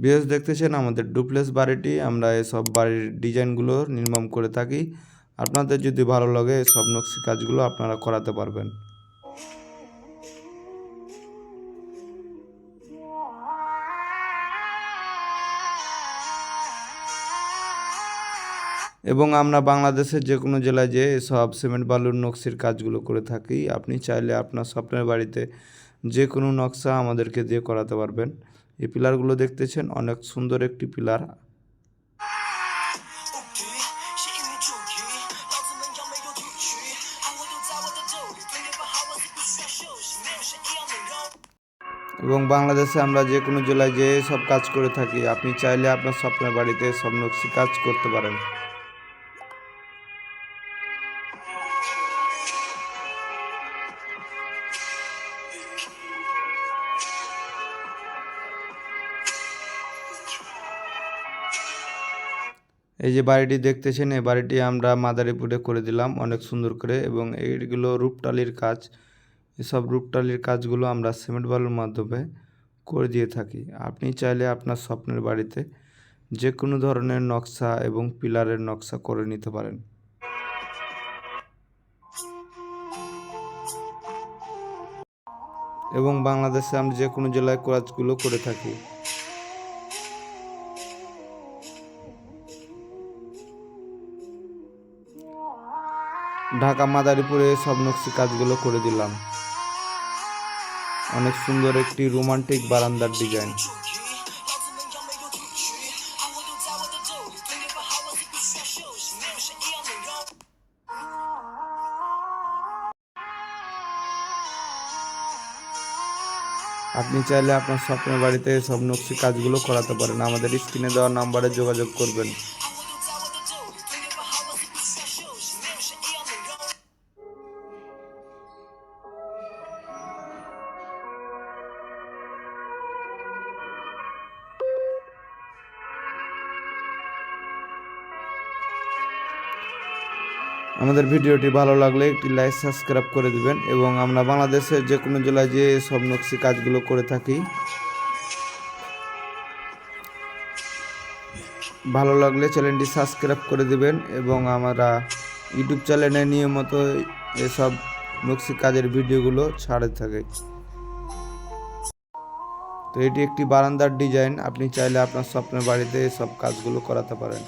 BS দেখতেছেন আমাদের duplex বাড়িটি, আমরা এসব বাড়ির ডিজাইনগুলো নির্মাণ করে থাকি। আপনাদের যদি ভালো লাগে এসব নকশি কাজগুলো আপনারা করাতে পারবেন। এবং আমরা বাংলাদেশের যে কোনো জেলায় যে সব সিমেন্ট বালুর নকশির কাজগুলো করে থাকি। আপনি চাইলে আপনার স্বপ্নের বাড়িতে যে কোনো নকশা আমাদেরকে দিয়ে করাতে পারবেন। এই পিলারগুলো দেখতেছেন, অনেক সুন্দর একটি পিলার। এবং বাংলাদেশে আমরা যে কোনো জেলায় যেয়ে সব কাজ করে থাকি। আপনি চাইলে আপনার স্বপ্নের বাড়িতে সব নকশি কাজ করতে পারেন। এই যে বাড়িটি দেখতেছেন, এই বাড়িটি আমরা মাদারীপুরে করে দিলাম, অনেক সুন্দর করে। এবং এইগুলো রূপটালির কাজ এসব রূপটালির কাজগুলো আমরা সিমেন্ট বালুর মাধ্যমে করে দিয়ে থাকি। আপনি চাইলে আপনার স্বপ্নের বাড়িতে যে কোনো ধরনের নকশা এবং পিলারের নকশা করে নিতে পারেন। এবং বাংলাদেশে আমরা যে কোনো জেলায় কাজগুলো করে থাকি। ঢাকা, মাদারীপুরে সব নকশি কাজগুলো করে দিলাম। অনেক সুন্দর একটি রোমান্টিক বারান্দার ডিজাইন। আপনি চাইলে আপনার স্বপ্নের বাড়িতে সব নকশি কাজগুলো করাতে পারেন। আমাদের স্ক্রিনে দেওয়া নাম্বারে যোগাযোগ করবেন। আমাদের ভিডিওটি ভালো লাগলে একটি লাইক, সাবস্ক্রাইব করে দিবেন এবং আমরা বাংলাদেশের যে কোনো জেলায় যে সব নকশি কাজগুলো করে থাকি। ভালো লাগলে চ্যানেলটি সাবস্ক্রাইব করে দিবেন এবং আমরা ইউটিউব চ্যানেলে নিয়মিত এসব নকশি কাজের ভিডিওগুলো ছাড়ে থাকে। তো এটি একটি বারান্দার ডিজাইন, আপনি চাইলে আপনার স্বপ্নের বাড়িতে এসব কাজগুলো করাতে পারেন।